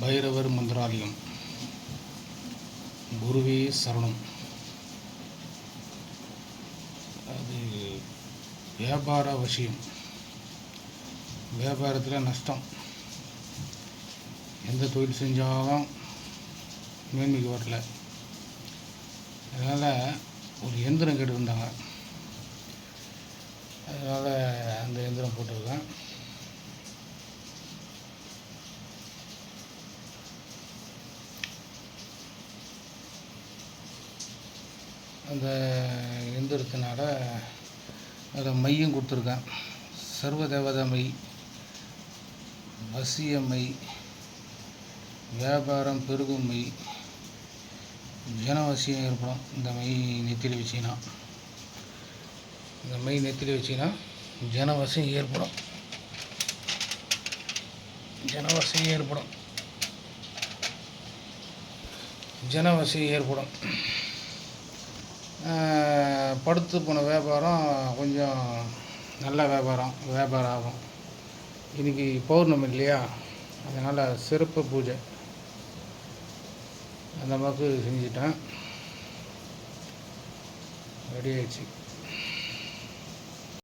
பைரவர் மந்திராலயம். குருவே சரணம். அது வியாபார விஷயம். வியாபாரத்தில் நஷ்டம். எந்த தொழில் செஞ்சாலும் மேன்மைக்கு வரல. அதனால் ஒரு எந்திரம் கேட்டுருந்தாங்க. அதனால் அந்த எந்திரம் போட்டிருக்கேன். அந்த எந்திரத்தினால அதில் மையம் கொடுத்துருக்கேன். சர்வ தேவதா மை வசிய மை வியாபாரம் பெருகும் மை ஜனவசியம் ஏற்படும் இந்த மை நெத்திலி வச்சிங்கன்னா இந்த மை நெத்திலி வச்சிங்கன்னா ஜனவசியம் ஏற்படும். ஜனவசியம் ஏற்படும். ஜனவசியம் ஏற்படும். படுத்து போன வியாபாரம் கொஞ்சம் நல்ல வியாபாரம் வியாபாரம் ஆகும் இன்றைக்கி பௌர்ணமி இல்லையா? அதனால் சிறப்பு பூஜை. அந்த மாதிரி செஞ்சுட்டேன். ரெடி ஆயிடுச்சு.